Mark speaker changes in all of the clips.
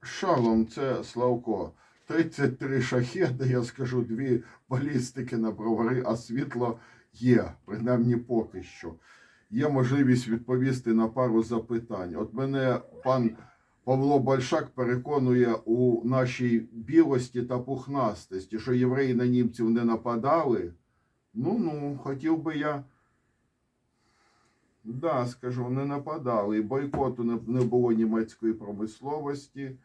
Speaker 1: Шалом, це Славко. 33 шахеди, я скажу, дві балістики на бровари, а світло є, принаймні поки що. Є можливість відповісти на пару запитань. От мене пан Павло Большак переконує у нашій білості та пухнастості, що євреї на німців не нападали. Ну ну, хотів би я. Да, скажу, не нападали. Бойкоту не було німецької промисловості,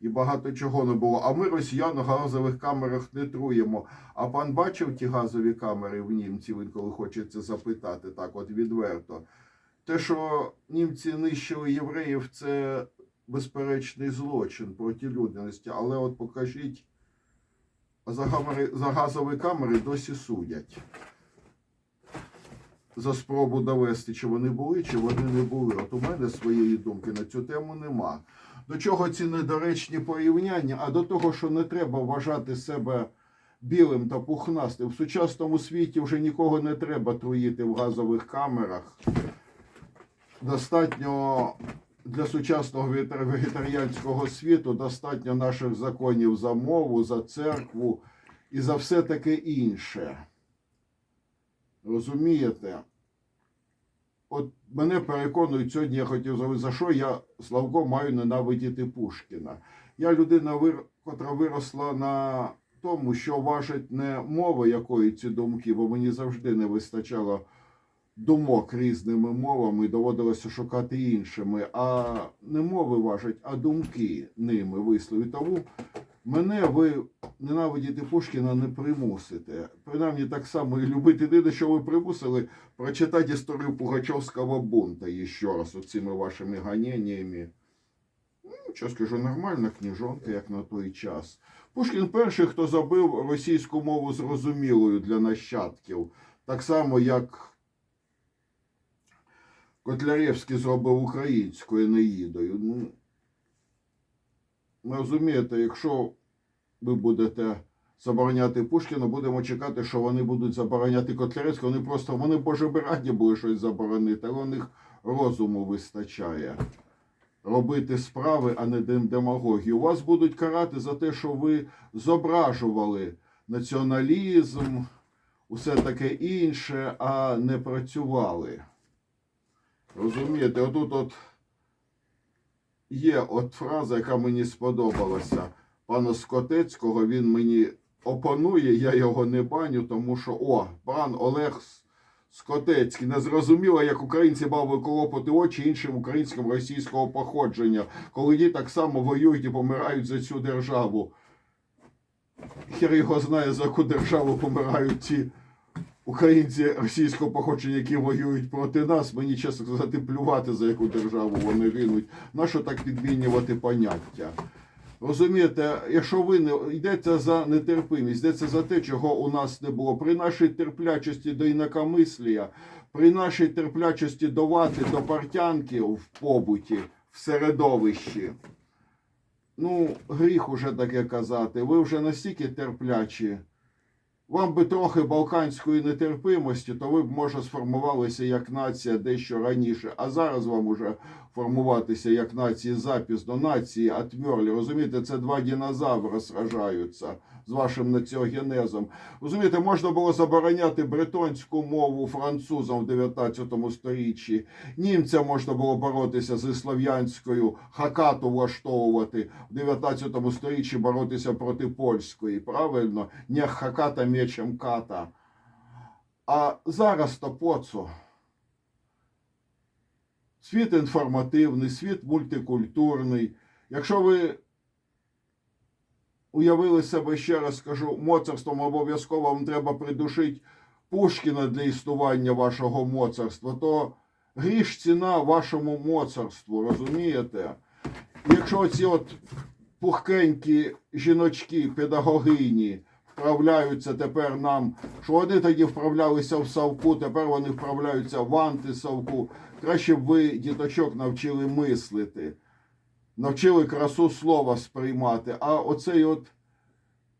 Speaker 1: і багато чого не було. А ми росіян на газових камерах не труємо. А пан бачив ті газові камери в німців, інколи хочеться запитати так, от відверто. Те, що німці нищили євреїв, це безперечний злочин проти людяності. Але от покажіть, за, камери, за газові камери досі судять за спробу довести, чи вони були, чи вони не були. От у мене своєї думки на цю тему нема. До чого ці недоречні порівняння? А до того, що не треба вважати себе білим та пухнастим. В сучасному світі вже нікого не треба труїти в газових камерах. Достатньо для сучасного вегетаріанського світу достатньо наших законів за мову, за церкву і за все таке інше. Розумієте? От мене переконують сьогодні, я хотів зробити, за що я Славко маю ненавидіти Пушкіна. Я людина, котра виросла на тому, що важить не мова якої ці думки, бо мені завжди не вистачало думок різними мовами, доводилося шукати іншими. А не мови важать, а думки ними вислові. Тому мене ви ненавидіти Пушкіна не примусите. Принаймні так само і любити єдине, що ви примусили прочитати історію Пугачовського бунта ще раз оцими вашими ганеннями. Ну, що скажу, нормальна книжонка, як на той час. Пушкін перший, хто забив російську мову зрозумілою для нащадків, так само, як Котляревський зробив українською Енеїдою. Ну, розумієте, якщо ви будете забороняти Пушкіна, будемо чекати, що вони будуть забороняти Котляревського. Вони просто вони боже би раді були щось заборонити, але у них розуму вистачає. Робити справи, а не дем- демагогію. Вас будуть карати за те, що ви зображували націоналізм, усе таке інше, а не працювали. Розумієте, отут от є от фраза, яка мені сподобалася пана Скотецького. Він мені опонує, я його не баню, тому що о, пан Олег Скотецький не зрозуміло, як українці мали колопати очі іншим українським російського походження, коли ті так само воюють і помирають за цю державу. Хер його знає, за яку державу помирають ці українці російського походження, які воюють проти нас. Мені чесно сказати, плювати за яку державу вони гинуть. Нащо так підмінювати поняття? Розумієте, якщо ви не йдеться за нетерпимість, йдеться за те, чого у нас не було. При нашій терплячості до інакомислія, при нашій терплячості до вати, до партянки в побуті, в середовищі. Ну, гріх уже таке казати. Ви вже настільки терплячі. Вам би трохи балканської нетерпимості, то ви б, може, сформувалися як нація дещо раніше. А зараз вам уже формуватися як нації запізно, нації отмерлі. Розумієте, це два динозаври сражаються з вашим націогенезом. Розумієте, можна було забороняти бретонську мову французам в 19 сторіччі. Німцям можна було боротися зі слов'янською, хакату влаштовувати в 19 сторіччі боротися проти польської. Правильно? Не хаката мечем ката. А зараз то поцу. Світ інформативний, світ мультикультурний. Якщо ви уявили себе, ще раз скажу, моцарством обов'язково вам треба придушити Пушкіна для існування вашого моцарства, то гріш ціна вашому моцарству, розумієте? Якщо ці от пухкенькі жіночки, педагогині вправляються тепер нам, що вони тоді вправлялися в Савку, тепер вони вправляються в антисавку. Краще б ви діточок навчили мислити, навчили красу слова сприймати. А оцей от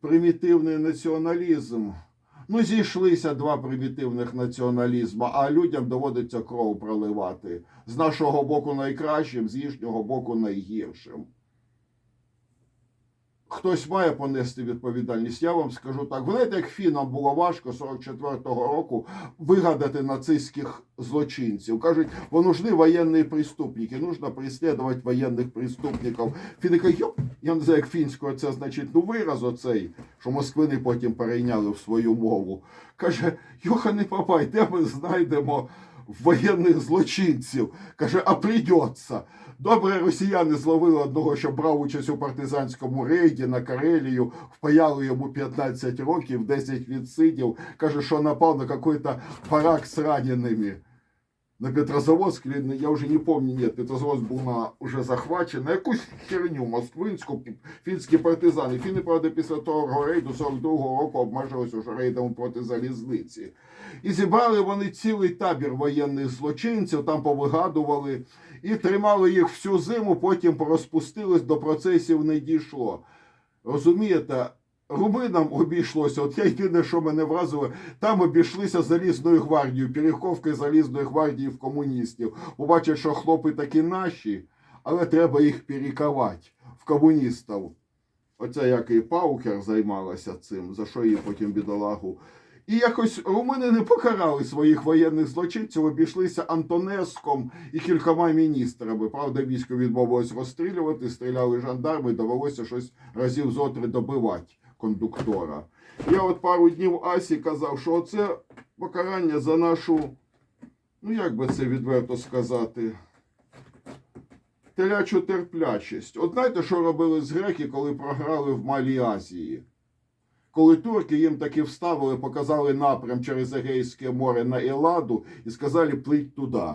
Speaker 1: примітивний націоналізм. Ну, зійшлися два примітивних націоналізми, а людям доводиться кров проливати. З нашого боку найкращим, з їхнього боку найгіршим. Хтось має понести відповідальність. Я вам скажу так. Ви знаєте, як фінам було важко 44-го року вигадати нацистських злочинців. Кажуть, бо нужны воєнні преступники, нужно преслідувати воєнних преступників. Фіни кажуть, йоп, я не знаю, як фінською це значить, ну вираз оцей, що москвини потім перейняли в свою мову. Каже, Йоханий Папай, де ми знайдемо воєнних злочинців? Каже, а придеться. Добре, росіяни зловили одного, що брав участь у партизанському рейді на Карелію, впаяли йому 15 років, 10 відсидів. Каже, що напав на какой-то барак з раненими. На Петрозаводск, или, я уже не помню, нет, Петрозаводск був на, уже захвачений, на якусь херню москвинську, фінські партизани. Фіни, правда, після того рейду 42-го року обмежилися уже рейдом проти залізниці. І зібрали вони цілий табір воєнних злочинців, там повигадували і тримали їх всю зиму, потім порозпустились, до процесів не дійшло. Розумієте, руминам обійшлося, от я єдине, що мене вразило, там обійшлися залізною гвардією, переховки залізної гвардії в комуністів. Побачать, що хлопи такі наші, але треба їх перековати в комуністів. Оця як і Паукер займалася цим, за що її потім бідолагу. І якось румини не покарали своїх воєнних злочинців, обійшлися Антонеском і кількома міністрами. Правда, військо відмовилось розстрілювати, стріляли жандарми, довелося щось разів зо три добивати кондуктора. Я от пару днів Асі казав, що це покарання за нашу, ну як би це відверто сказати, телячу терплячість. От знаєте, що робили з греки, коли програли в Малій Азії? Коли турки їм таки вставили, показали напрям через Егейське море на Еладу і сказали плить туди.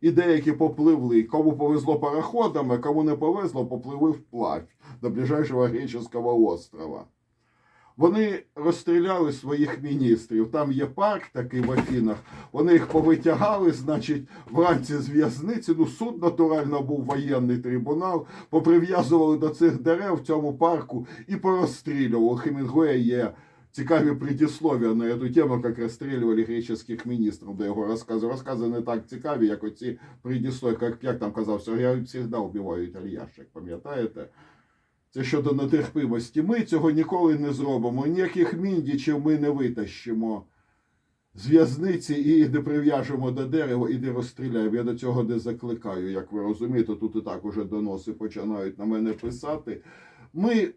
Speaker 1: І деякі попливли. Кому повезло пароходами, кому не повезло, попливли вплавь до ближайшого греческого острова. Вони розстріляли своїх міністрів. Там є парк такий в Афінах. Вони їх повитягали, значить, вранці з в'язниці. Ну, суд натурально був воєнний трибунал, поприв'язували до цих дерев в цьому парку і порозстрілювали. У є цікаві предисловия на цю тему, як розстрілювали греческих міністрів до його розказу. Розкази не так цікаві, як оці предисловия, як, як там казав Сергій, завжди вбивають альяшек, пам'ятаєте? Це щодо нетерпимості. Ми цього ніколи не зробимо. Ніяких міндічів ми не витащимо з в'язниці і не прив'яжемо до дерева і не розстріляємо. Я до цього не закликаю. Як ви розумієте, тут і так уже доноси починають на мене писати. Ми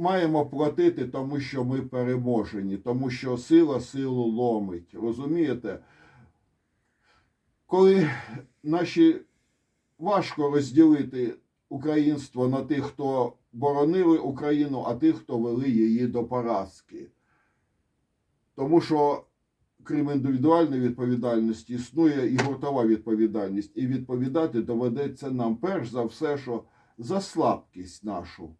Speaker 1: маємо платити, тому що ми переможені, тому що сила силу ломить. Розумієте? Коли наші важко розділити українство на тих, хто боронили Україну, а тих, хто вели її до поразки. Тому що, крім індивідуальної відповідальності, існує і гуртова відповідальність. І відповідати доведеться нам перш за все, що за слабкість нашу,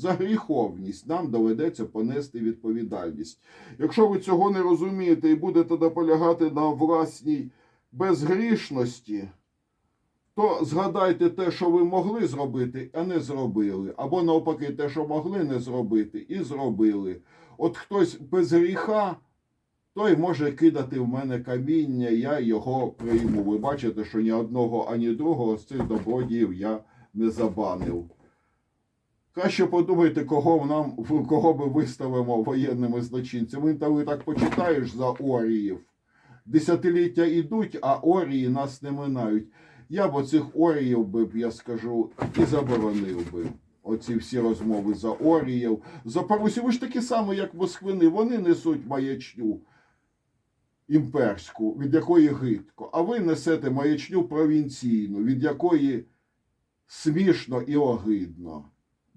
Speaker 1: за гріховність нам доведеться понести відповідальність. Якщо ви цього не розумієте і будете наполягати на власній безгрішності, то згадайте те, що ви могли зробити, а не зробили. Або навпаки, те, що могли не зробити, і зробили. От хтось без гріха, той може кидати в мене каміння, я його прийму. Ви бачите, що ні одного, ані другого з цих добродіїв я не забанив. Краще подумайте, кого нам, кого ми виставимо воєнними злочинцями. Та ви так почитаєш за оріїв. Десятиліття йдуть, а орії нас не минають. Я б оцих оріїв би, я скажу, і заборонив би. Оці всі розмови за оріїв. За парусів. Ви ж такі самі, як москвини. Вони несуть маячню імперську, від якої гидко. А ви несете маячню провінційну, від якої смішно і огидно.